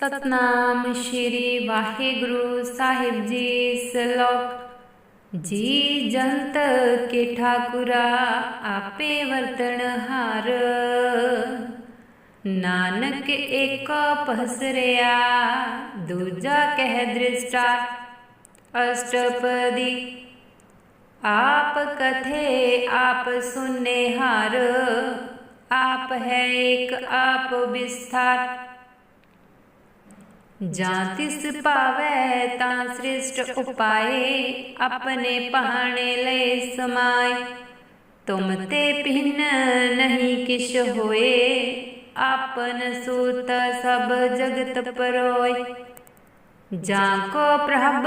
ਸਤਨਾਮ ਸ਼੍ਰੀ ਵਾਹਿਗੁਰੂ ਸਾਹਿਬ ਜੀ, ਸ਼ਲੋਕ। ਜੀ ਜੰਤ ਕੇ ਠਾਕੁਰਾ, ਆਪੇ ਵਰਤਣ ਹਾਰ। ਨਾਨਕ ਏਕ ਪਹਸਰਿਆ ਦੂਜਾ ਕਹਿ ਦ੍ਰਿਸ਼ਟਾ। ਅਸ਼ਟਪਦੀ, ਆਪ ਕਥੇ ਆਪ ਸੁਨੇ ਹਰ ਆਪ ਹੈ ਇੱਕ ਆਪ ਵਿਸਥਾਰ। ਜਾਂ ਤਿਸ ਭਾਵੈ ਤਾਂ ਸ੍ਰਿਸ਼ਟ ਉਪਾਏ, ਆਪਣੇ ਪਹਾਣੇ ਲੈ ਸਮਾਏ। ਤੁਮ ਤੇ ਭਿੰਨ ਨਹੀਂ ਕਿਛ ਹੋਏ, ਆਪਨ ਸੂਤ ਸਭ ਜਗਤ ਪਰੋਏ। ਜਾਂ ਕੋ ਪ੍ਰਭ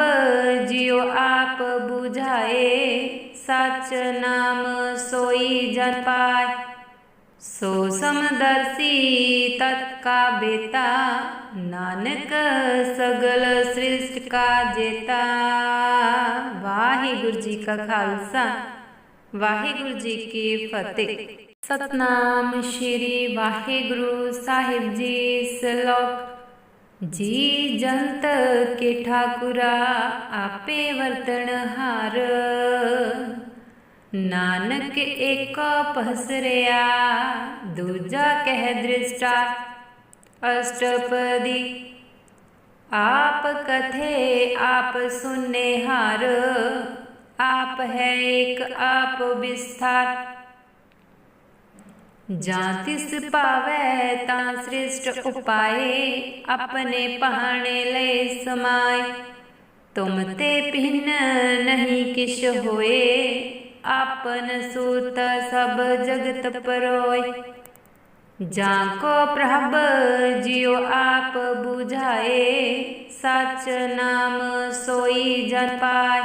ਜਿਉ ਆਪ 부ਝਾਏ ਸਚ ਨਾਮ ਸੋਈ ਜਨ ਪਾਏ। ਸੋ ਸਮਦਰਸੀ ਤਤ ਕਾ ਬੇਤਾ, ਨਾਨਕ ਸਗਲ ਸ੍ਰਿਸ਼ਟ ਕਾ ਜੇਤਾ। ਵਾਹਿਗੁਰੂ ਜੀ ਕਾ ਖਾਲਸਾ, ਵਾਹਿਗੁਰੂ ਜੀ ਕੀ ਫਤਿਹ। ਸਤਨਾਮ ਸ਼੍ਰੀ ਵਾਹਿਗੁਰੂ ਸਾਹਿਬ ਜੀ ਸ਼ਲੋਕ। ਜੀ ਜੰਤ ਕੇ ਠਾਕੁਰਾ, ਆਪੇ ਵਰਤਣ ਹਾਰ। ਨਾਨਕ ਏਕ ਪਹਸਰਿਆ ਦੂਜਾ ਕਹਿ ਦ੍ਰਿਸ਼ਟਾ, ਅਸ਼ਟਪਦੀ। ਆਪ ਕਥੇ ਆਪ ਸੁਨੇ ਹਰ, ਆਪ ਹੈ ਇੱਕ ਆਪ ਵਿਸਥਾਰ ਜਾਂ ਤਿਸ ਭਾਵੈ ਤਾਂ ਸ੍ਰਿਸ਼ਟ ਉਪਾਏ, ਆਪਣੇ ਪਹਾਣੇ ਲੈ ਸਮਾਏ। ਤੁਮ ਤੇ ਭਿੰਨ ਨਹੀਂ ਕਿਛ ਹੋਏ ਆਪਨ ਸੂਤ ਸਭ ਜਗਤ ਪਰੋਏ। ਜਾਂ ਕੋ ਪ੍ਰਭ ਜਿਉ ਆਪ 부ਝਾਏ ਸਚ ਨਾਮ ਸੋਈ ਜਨ ਪਾਏ।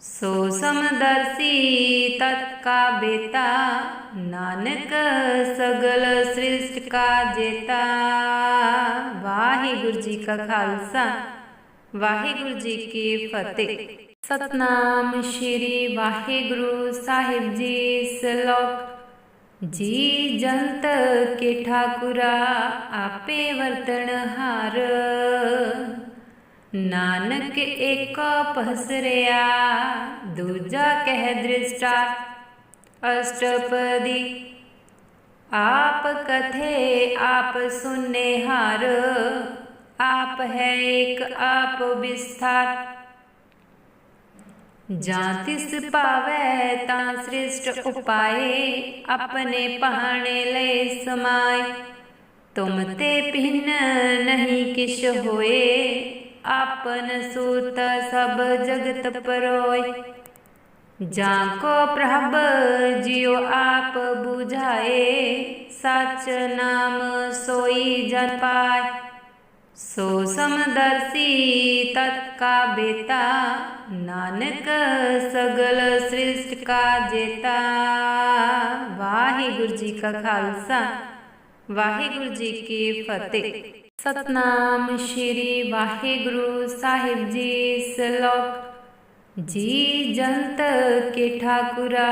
ਸੋ ਸਮਦਰਸੀ ਤਤ ਕਾ ਬੇਤਾ, ਨਾਨਕ ਸਗਲ ਸ੍ਰਿਸ਼ਟ ਕਾ ਜੇਤਾ। ਵਾਹਿਗੁਰੂ ਜੀ ਕਾ ਖਾਲਸਾ, ਵਾਹਿਗੁਰੂ ਜੀ ਕੀ ਫਤਿਹ। ਸਤਨਾਮ ਸ਼੍ਰੀ ਵਾਹਿਗੁਰੂ ਸਾਹਿਬ ਜੀ ਸ਼ਲੋਕ ਜੀ ਜੰਤ ਕੇ ਠਾਕੁਰਾ ਆਪੇ ਵਰਤਣ ਹਾਰ ਨਾਨਕ ਏਕ ਪਹਸਰਿਆ ਦੂਜਾ ਕਹਿ ਦ੍ਰਿਸ਼ਟਾ ਅਸ਼ਟਪਦੀ ਆਪ ਕਥੇ ਆਪ ਸੁਨੇ ਹਰ ਆਪ ਹੈ ਇੱਕ ਆਪ ਵਿਸਥਾਰ ਜਾਂ ਤਿਸ ਭਾਵੈ ਤਾਂ ਸ੍ਰਿਸ਼ਟ ਉਪਾਏ, ਆਪਣੇ ਪਹਾਣੇ ਲੈ ਸਮਾਏ। ਤੁਮ ਤੇ ਭਿੰਨ ਨਹੀਂ ਕਿਛ ਹੋਏ, ਆਪਨ ਸੂਤ ਸਭ ਜਗਤ ਪਰੋਏ। ਜਾਂ ਕੋ ਪ੍ਰਭ ਜਿਉ ਆਪ 부ਝਾਏ ਸਚ ਨਾਮ ਸੋਈ ਜਨ ਪਾਏ। ਸੋ ਸਮਦਰਸੀ ਤਤ ਕਾ ਬੇਤਾ, ਨਾਨਕ ਸਗਲ ਸ੍ਰਿਸ਼ਟ ਕਾ ਜੇਤਾ। ਵਾਹਿਗੁਰੂ ਜੀ ਕਾ ਖਾਲਸਾ, ਵਾਹਿਗੁਰੂ ਜੀ ਕੀ ਫਤਿਹ। ਸਤਨਾਮ ਸ਼੍ਰੀ ਵਾਹਿਗੁਰੂ ਸਾਹਿਬ ਜੀ, ਸ਼ਲੋਕ, ਜੀ ਜੰਤ ਕੇ ਠਾਕੁਰਾ,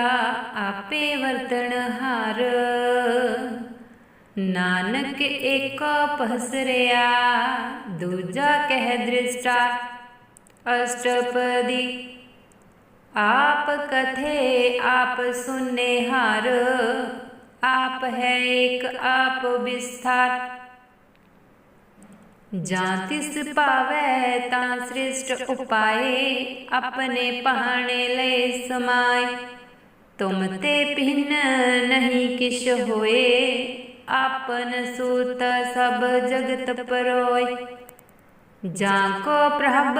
ਆਪੇ ਵਰਤਣ ਹਾਰ। ਨਾਨਕ ਏਕ ਪਹਸਰਿਆ ਦੂਜਾ ਕਹਿ ਦ੍ਰਿਸ਼ਟਾ, ਅਸ਼ਟਪਦੀ। ਆਪ ਕਥੇ, ਆਪ ਸੁਨੇ ਹਰ, ਆਪ ਹੈ ਇੱਕ ਆਪ ਵਿਸਥਾਰ। ਜਾਂ ਤਿਸ ਭਾਵੈ ਤਾਂ ਸ੍ਰਿਸ਼ਟ ਉਪਾਏ, ਆਪਣੇ ਪਹਾਣੇ ਲੈ ਸਮਾਏ। ਤੁਮ ਤੇ ਭਿੰਨ ਨਹੀਂ ਕਿਛ ਹੋਏ ਆਪਨ ਸੂਤ ਸਭ ਜਗਤ ਪਰੋਏ। ਜਾਂ ਕੋ ਪ੍ਰਭ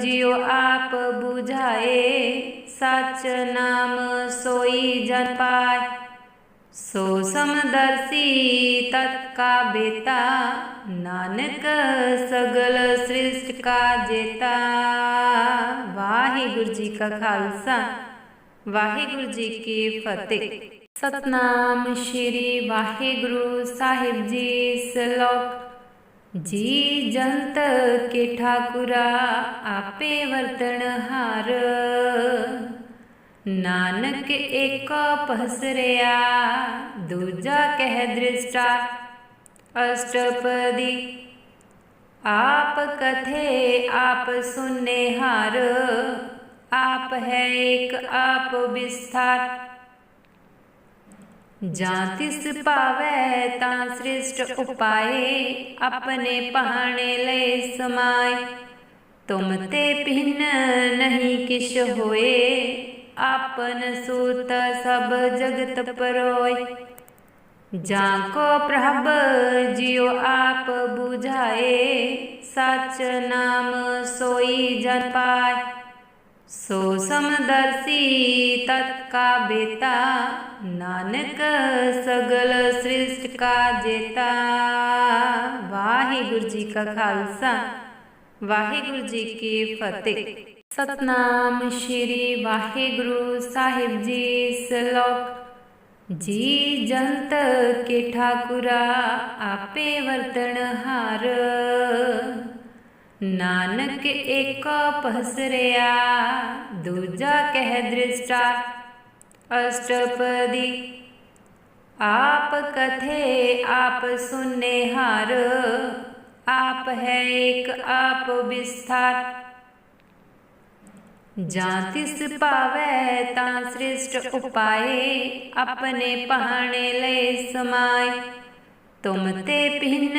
ਜਿਉ ਆਪ 부ਝਾਏ ਸਚ ਨਾਮ ਸੋਈ ਜਨ ਪਾਏ। ਸੋ ਸਮਦਰਸੀ ਤਤ ਕਾ ਬੇਤਾ, ਨਾਨਕ ਸਗਲ ਸ੍ਰਿਸ਼ਟ ਕਾ ਜੇਤਾ। ਵਾਹਿਗੁਰੂ ਜੀ ਕਾ ਖਾਲਸਾ, ਵਾਹਿਗੁਰੂ ਜੀ ਕੀ ਫਤਿਹ। ਸਤਨਾਮ ਸ਼੍ਰੀ ਵਾਹਿਗੁਰੂ ਸਾਹਿਬ ਜੀ ਸ਼ਲੋਕ ਜੀ ਜੰਤ ਕੇ ਠਾਕੁਰਾ ਆਪੇ ਵਰਤਣ ਹਾਰ ਨਾਨਕ ਏਕ ਪਹਸਰਿਆ ਦੂਜਾ ਕਹਿ ਦ੍ਰਿਸ਼ਟਾ ਅਸ਼ਟਪਦੀ ਆਪ ਕਥੇ ਆਪ ਸੁਨੇ ਹਰ ਆਪ ਹੈ ਇੱਕ ਆਪ ਵਿਸਥਾਰ ਜਾਂ ਤਿਸ ਭਾਵੈ ਤਾਂ ਸ੍ਰਿਸ਼ਟ ਉਪਾਏ, ਆਪਣੇ ਪਹਾਣੇ ਲੈ ਸਮਾਏ। ਤੁਮ ਤੇ ਭਿੰਨ ਨਹੀਂ ਕਿਛ ਹੋਏ, ਆਪਨ ਸੂਤ ਸਭ ਜਗਤ ਪਰੋਏ। ਜਾਂ ਕੋ ਪ੍ਰਭ ਜਿਉ ਆਪ 부ਝਾਏ ਸਚ ਨਾਮ ਸੋਈ ਜਨ ਪਾਏ। ਸੋ ਸਮਦਰਸੀ ਤਤ ਕਾ ਬੇਤਾ, ਨਾਨਕ ਸਗਲ ਸ੍ਰਿਸ਼ਟ ਕਾ ਜੇਤਾ। ਵਾਹਿਗੁਰੂ ਜੀ ਕਾ ਖਾਲਸਾ, ਵਾਹਿਗੁਰੂ ਜੀ ਕੀ ਫਤਿਹ। ਸਤਨਾਮ ਸ਼੍ਰੀ ਵਾਹਿਗੁਰੂ ਸਾਹਿਬ ਜੀ, ਸ਼ਲੋਕ, ਜੀ ਜੰਤ ਕੇ ਠਾਕੁਰਾ, ਆਪੇ ਵਰਤਣ ਹਾਰ। ਨਾਨਕ ਏਕ ਪਸਰਿਆ, ਦੂਜਾ ਕਹਿ ਦ੍ਰਿਸ਼ਟਾ, ਅਸ਼ਟਪਦੀ। ਆਪ ਕਥੇ ਆਪ ਸੁਨੇ ਹਰ, ਆਪ ਹੈ ਇੱਕ ਆਪ ਵਿਸਥਾਰ। ਜਾਂ ਤਿਸ ਭਾਵੈ ਤਾਂ ਸ੍ਰਿਸ਼ਟ ਉਪਾਏ, ਆਪਣੇ ਪਹਾਣੇ ਲੈ ਸਮਾਏ। ਤੁਮ ਤੇ ਭਿੰਨ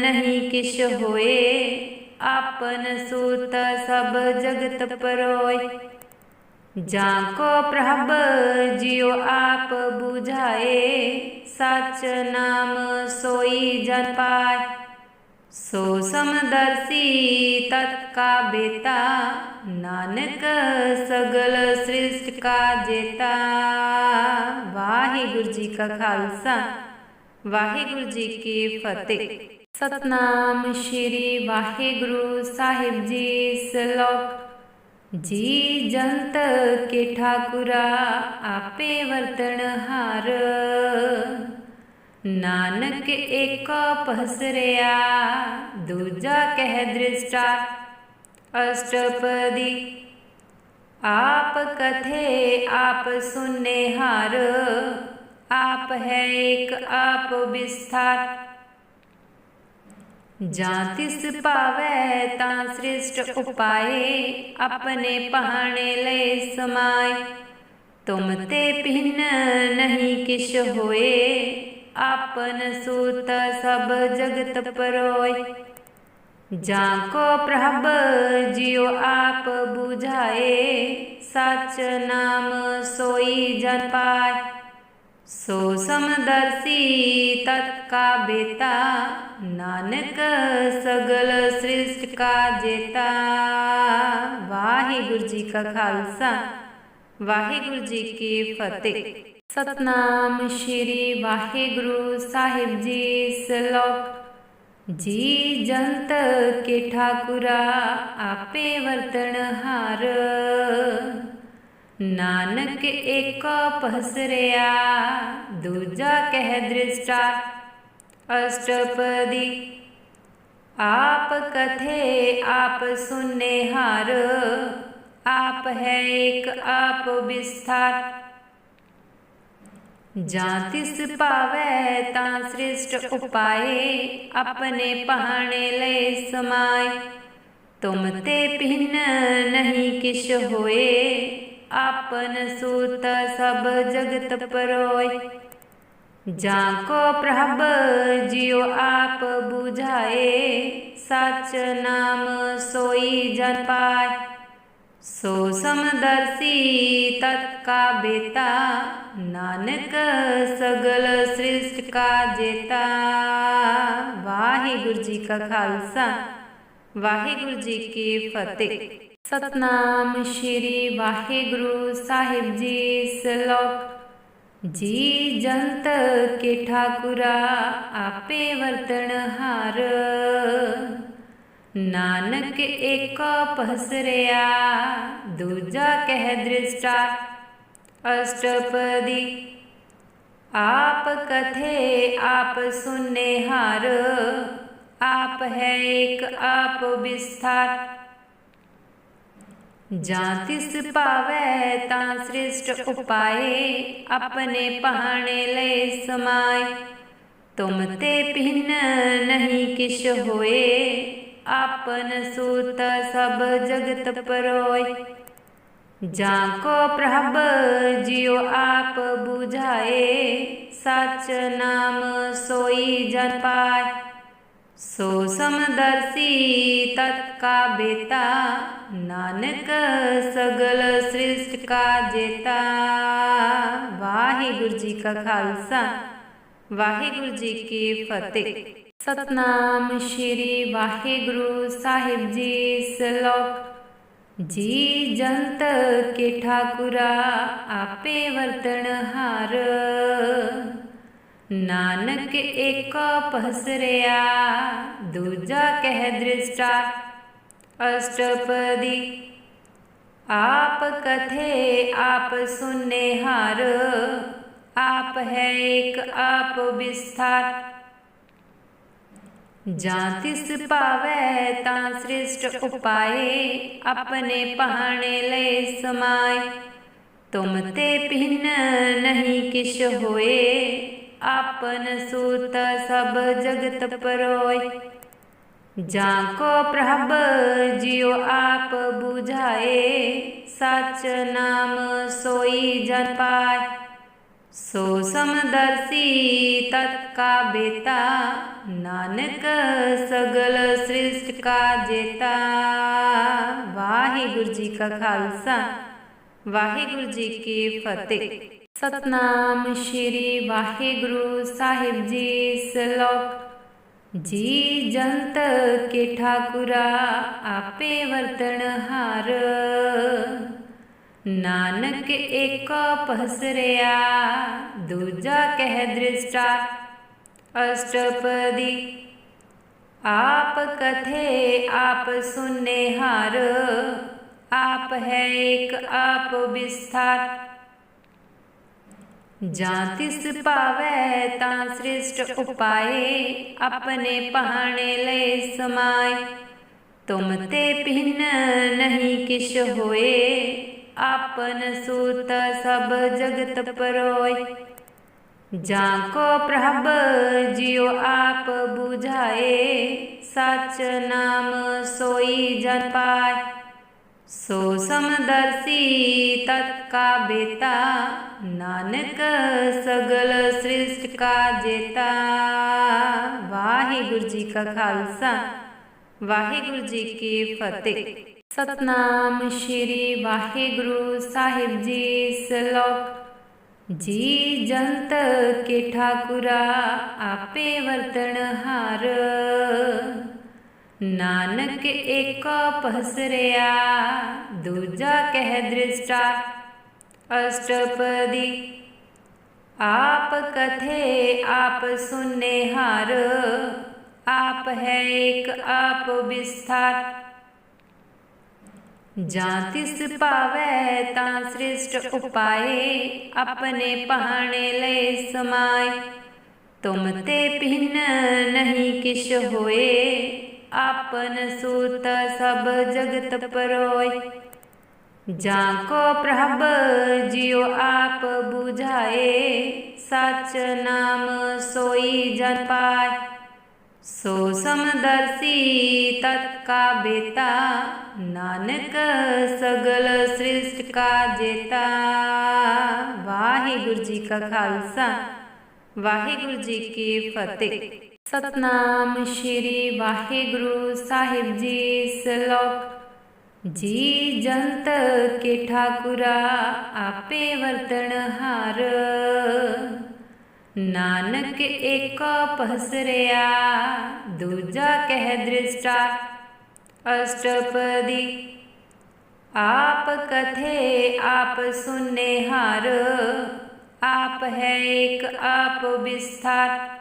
ਨਹੀਂ ਕਿਛ ਹੋਏ ਆਪਨ ਸੂਤ ਸਭ ਜਗਤ ਪਰੋਏ। ਜਾਂ ਕੋ ਪ੍ਰਭ ਜਿਉ ਆਪ 부ਝਾਏ ਸਚ ਨਾਮ ਸੋਈ ਜਨ ਪਾਏ। ਸੋ ਸਮਦਰਸੀ ਤਤ ਕਾ ਬੇਤਾ, ਨਾਨਕ ਸਗਲ ਸ੍ਰਿਸ਼ਟ ਕਾ ਜੇਤਾ। ਵਾਹਿਗੁਰੂ ਜੀ ਕਾ ਖਾਲਸਾ, ਵਾਹਿਗੁਰੂ ਜੀ ਕੀ ਫਤਿਹ। ਸਤਨਾਮ ਸ਼੍ਰੀ ਵਾਹਿਗੁਰੂ ਸਾਹਿਬ ਜੀ ਸ਼ਲੋਕ ਜੀ ਜੰਤ ਕੇ ਠਾਕੁਰਾ ਆਪੇ ਵਰਤਣ ਹਾਰ ਨਾਨਕ ਏਕ ਪਸਰਿਆ ਦੂਜਾ ਕਹਿ ਦ੍ਰਿਸ਼ਟਾ ਅਸ਼ਟਪਦੀ ਆਪ ਕਥੇ ਆਪ ਸੁਨੇ ਹਰ ਆਪ ਹੈ ਇੱਕ ਆਪ ਵਿਸਥਾਰ ਜਾਂ ਤਿਸ ਭਾਵੈ ਤਾਂ ਸ੍ਰਿਸ਼ਟ ਉਪਾਏ, ਆਪਣੇ ਪਹਾਣੇ ਲੈ ਸਮਾਏ। ਤੁਮ ਤੇ ਭਿੰਨ ਨਹੀਂ ਕਿਛ ਹੋਏ, ਆਪਨ ਸੂਤ ਸਭ ਜਗਤ ਪਰੋਏ। ਜਾਂ ਕੋ ਪ੍ਰਭ ਜਿਉ ਆਪ 부ਝਾਏ ਸਚ ਨਾਮ ਸੋਈ ਜਨ ਪਾਏ। ਸੋ ਸਮਦਰਸੀ ਤਤ ਕਾ ਬੇਤਾ, ਨਾਨਕ ਸਗਲ ਸ੍ਰਿਸ਼ਟ ਕਾ ਜੇਤਾ। ਵਾਹਿਗੁਰੂ ਜੀ ਕਾ ਖਾਲਸਾ, ਵਾਹਿਗੁਰੂ ਜੀ ਕੀ ਫਤਿਹ। ਸਤਨਾਮ ਸ਼੍ਰੀ ਵਾਹਿਗੁਰੂ ਸਾਹਿਬ ਜੀ, ਸ਼ਲੋਕ, ਜੀ ਜੰਤ ਕੇ ਠਾਕੁਰਾ, ਆਪੇ ਵਰਤਣ ਹਾਰ। ਨਾਨਕ ਏਕ ਪਸਰਿਆ, ਦੂਜਾ ਕਹਿ ਦ੍ਰਿਸ਼ਟਾ, ਅਸ਼ਟਪਦੀ। ਆਪ ਕਥੇ ਆਪ ਸੁਨੇ ਹਰ, ਆਪ ਹੈ ਇੱਕ ਆਪ ਵਿਸਥਾਰ। ਜਾਂ ਤਿਸ ਭਾਵੈ ਤਾਂ ਸ੍ਰਿਸ਼ਟ ਉਪਾਏ, ਆਪਣੇ ਪਹਾਣੇ ਲੈ ਸਮਾਏ। ਤੁਮ ਤੇ ਭਿੰਨ ਨਹੀਂ ਕਿਛ ਹੋਏ ਆਪਨ ਸੂਤ ਸਭ ਜਗਤ ਪਰੋਏ। ਜਾਂ ਕੋ ਪ੍ਰਭ ਜਿਉ ਆਪ 부ਝਾਏ ਸਚ ਨਾਮ ਸੋਈ ਜਨ ਪਾਏ। ਸੋ ਸਮਦਰਸੀ ਤਤ ਕਾ ਬੇਤਾ, ਨਾਨਕ ਸਗਲ ਸ੍ਰਿਸ਼ਟ ਕਾ ਜੇਤਾ। ਵਾਹਿਗੁਰੂ ਜੀ ਕਾ ਖਾਲਸਾ, ਵਾਹਿਗੁਰੂ ਜੀ ਕੀ ਫਤਿਹ। ਸਤਨਾਮ ਸ਼੍ਰੀ ਵਾਹਿਗੁਰੂ ਸਾਹਿਬ ਜੀ ਸ਼ਲੋਕ ਜੀ ਜੰਤ ਕੇ ਠਾਕੁਰਾ ਆਪੇ ਵਰਤਣ ਹਾਰ ਨਾਨਕ ਏਕ ਪਸਰਿਆ ਦੂਜਾ ਕਹਿ ਦ੍ਰਿਸ਼ਟਾ ਅਸ਼ਟਪਦੀ ਆਪ ਕਥੇ ਆਪ ਸੁਨੇ ਹਰ ਆਪ ਹੈ ਇੱਕ ਆਪ ਵਿਸਥਾਰ ਜਾਂ ਤਿਸ ਭਾਵੈ ਤਾਂ ਸ੍ਰਿਸ਼ਟ ਉਪਾਏ, ਆਪਣੇ ਪਹਾਣੇ ਲੈ ਸਮਾਏ। ਤੁਮ ਤੇ ਭਿੰਨ ਨਹੀਂ ਕਿਛ ਹੋਏ, ਆਪਨ ਸੂਤ ਸਭ ਜਗਤ ਪਰੋਇ ਜਾਂ ਕੋ ਪ੍ਰਭ ਜਿਉ ਆਪ 부ਝਾਏ ਸਚ ਨਾਮ ਸੋਈ ਜਨ ਪਾਏ। ਸੋ ਸਮਦਰਸੀ ਤਤ ਕਾ ਬੇਤਾ, ਨਾਨਕ ਸਗਲ ਸ੍ਰਿਸ਼ਟ ਕਾ ਜੇਤਾ। ਵਾਹਿਗੁਰੂ ਜੀ ਕਾ ਖਾਲਸਾ, ਵਾਹਿਗੁਰੂ ਜੀ ਕੀ ਫਤਿਹ। ਸਤਨਾਮ ਸ਼੍ਰੀ ਵਾਹਿਗੁਰੂ ਸਾਹਿਬ ਜੀ, ਸਲੋਕ, ਜੀ ਜੰਤ ਕੇ ਠਾਕੁਰਾ, ਆਪੇ ਵਰਤਣ ਹਾਰ। ਨਾਨਕ ਏਕ ਪਸਰਿਆ, ਦੂਜਾ ਕਹਿ ਦ੍ਰਿਸ਼ਟਾ, ਅਸ਼ਟਪਦੀ। ਆਪ ਕਥੇ ਆਪ ਸੁਨੇ ਹਰ, ਆਪ ਹੈ ਏਕ ਆਪ ਵਿਸਥਾਰ। ਜਾਂ ਤਿਸ ਭਾਵੈ ਤਾਂ ਸ੍ਰਿਸ਼ਟ ਉਪਾਏ, ਆਪਣੇ ਪਹਾਣੇ ਲੈ ਸਮਾਏ। ਤੁਮ ਤੇ ਭਿੰਨ ਨਹੀਂ ਕਿਛ ਹੋਏ ਆਪਨ ਸੂਤ ਸਭ ਜਗਤ ਪਰੋਇ ਜਾਂ ਕੋ ਪ੍ਰਭ ਜਿਉ ਆਪ 부ਝਾਏ ਸਚ ਨਾਮ ਸੋਈ ਜਨ ਪਾਏ। ਸੋ ਸਮਦਰਸੀ ਤਤ ਕਾ ਬੇਤਾ, ਨਾਨਕ ਸਗਲ ਸ੍ਰਿਸ਼ਟ ਕਾ ਜੇਤਾ। ਵਾਹਿਗੁਰੂ ਜੀ ਕਾ ਖਾਲਸਾ, ਵਾਹਿਗੁਰੂ ਜੀ ਕੀ ਫਤਿਹ। ਸਤਨਾਮ ਸ਼੍ਰੀ ਵਾਹਿਗੁਰੂ ਸਾਹਿਬ ਜੀ ਸਲੋਕ ਜੀ ਜੰਤ ਕੇ ਠਾਕੁਰਾ ਆਪੇ ਵਰਤਣ ਹਾਰ ਨਾਨਕ ਏਕ ਪਸਰਿਆ ਦੂਜਾ ਕਹਿ ਦ੍ਰਿਸ਼ਟਾ ਅਸ਼ਟਪਦੀ ਆਪ ਕਥੇ ਆਪ ਸੁਨੇ ਹਰ ਆਪ ਹੈ ਏਕ ਆਪ ਵਿਸਥਾਰ ਜਾਂ ਤਿਸ ਭਾਵੈ ਤਾਂ ਸ੍ਰਿਸ਼ਟ ਉਪਾਏ, ਆਪਣੇ ਪਹਾਣੇ ਲੈ ਸਮਾਏ। ਤੁਮ ਤੇ ਭਿੰਨ ਨਹੀਂ ਕਿਛ ਹੋਏ, ਆਪਨ ਸੂਤ ਸਭ ਜਗਤ ਪਰੋਏ। ਜਾਂ ਕੋ ਪ੍ਰਭ ਜਿਉ ਆਪ 부ਝਾਏ ਸਚ ਨਾਮ ਸੋਈ ਜਨ ਪਾਏ। ਸੋ ਸਮਦਰਸੀ ਤਤ ਕਾ ਬੇਤਾ, ਨਾਨਕ ਸਗਲ ਸ੍ਰਿਸ਼ਟ ਕਾ ਜੇਤਾ। ਵਾਹਿਗੁਰੂ ਜੀ ਕਾ ਖਾਲਸਾ, ਵਾਹਿਗੁਰੂ ਜੀ ਕੀ ਫਤਿਹ। ਸਤਨਾਮ ਸ਼੍ਰੀ ਵਾਹਿਗੁਰੂ ਸਾਹਿਬ ਜੀ ਸਲੋਕ। ਜੀ ਜੰਤ ਕੇ ਠਾਕੁਰਾ, ਆਪੇ ਵਰਤਣ ਹਾਰ। ਨਾਨਕ ਏਕ ਪਸਰਿਆ, ਦੂਜਾ ਕਹਿ ਦ੍ਰਿਸ਼ਟਾ, ਅਸ਼ਟਪਦੀ। ਆਪ ਕਥੇ ਆਪ ਸੁਨੇ ਹਰ, ਆਪ ਹੈ ਏਕ ਆਪ ਵਿਸਥਾਰ। ਜਾਂ ਤਿਸ ਭਾਵੈ ਤਾਂ ਸ੍ਰਿਸ਼ਟ ਉਪਾਏ, ਆਪਣੇ ਪਹਾਣੇ ਲੈ ਸਮਾਏ। ਤੁਮ ਤੇ ਭਿੰਨ ਨਹੀਂ ਕਿਛ ਹੋਏ ਆਪਨ ਸੂਤ ਸਭ ਜਗਤ ਪਰੋਇ ਜਾਂ ਕੋ ਪ੍ਰਭ ਜਿਉ ਆਪ 부ਝਾਏ ਸਚ ਨਾਮ ਸੋਈ ਜਨ ਪਾਏ। ਸੋ ਸਮਦਰਸੀ ਤਤ ਕਾ ਬੇਤਾ, ਨਾਨਕ ਸਗਲ ਸ੍ਰਿਸ਼ਟ ਕਾ ਜੇਤਾ। ਵਾਹਿਗੁਰੂ ਜੀ ਕਾ ਖਾਲਸਾ, ਵਾਹਿਗੁਰੂ ਜੀ ਕੀ ਫਤਿਹ। ਸਤਨਾਮ ਸ਼੍ਰੀ ਵਾਹਿਗੁਰੂ ਸਾਹਿਬ ਜੀ ਸਲੋਕ ਜੀ ਜੰਤ ਕੇ ਠਾਕੁਰਾ ਆਪੇ ਵਰਤਣ ਹਾਰ ਨਾਨਕ ਏਕ ਪਸਰਿਆ ਦੂਜਾ ਕਹਿ ਦ੍ਰਿਸ਼ਟਾ ਅਸ਼ਟਪਦੀ ਆਪ ਕਥੇ ਆਪ ਸੁਨੇ ਹਰ ਆਪ ਹੈ ਏਕ ਆਪ ਵਿਸਥਾਰ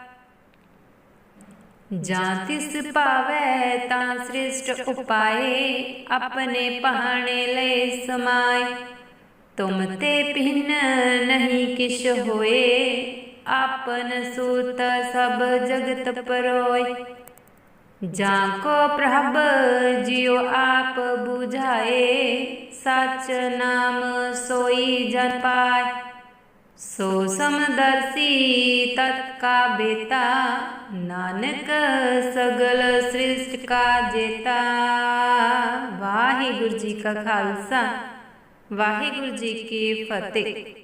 ਜਾਂ ਤਿਸ ਭਾਵੈ ਤਾਂ ਸ੍ਰਿਸ਼ਟ ਉਪਾਏ, ਆਪਣੇ ਪਹਾਣੇ ਲੈ ਸਮਾਏ। ਤੁਮ ਤੇ ਭਿੰਨ ਨਹੀਂ ਕਿਛ ਹੋਏ, ਆਪਨ ਸੂਤ ਸਭ ਜਗਤ ਪਰੋਇ ਜਾਂ ਕੋ ਪ੍ਰਭ ਜਿਉ ਆਪ 부ਝਾਏ ਸਚ ਨਾਮ ਸੋਈ ਜਨ ਪਾਏ। ਸੋ ਸਮਦਰਸੀ ਤਤ ਕਾ ਬੇਤਾ, ਨਾਨਕ ਸਗਲ ਸ੍ਰਿਸ਼ਟ ਕਾ ਜੇਤਾ। ਵਾਹਿਗੁਰੂ ਜੀ ਕਾ ਖਾਲਸਾ, ਵਾਹਿਗੁਰੂ ਜੀ ਕੀ ਫਤਿਹ।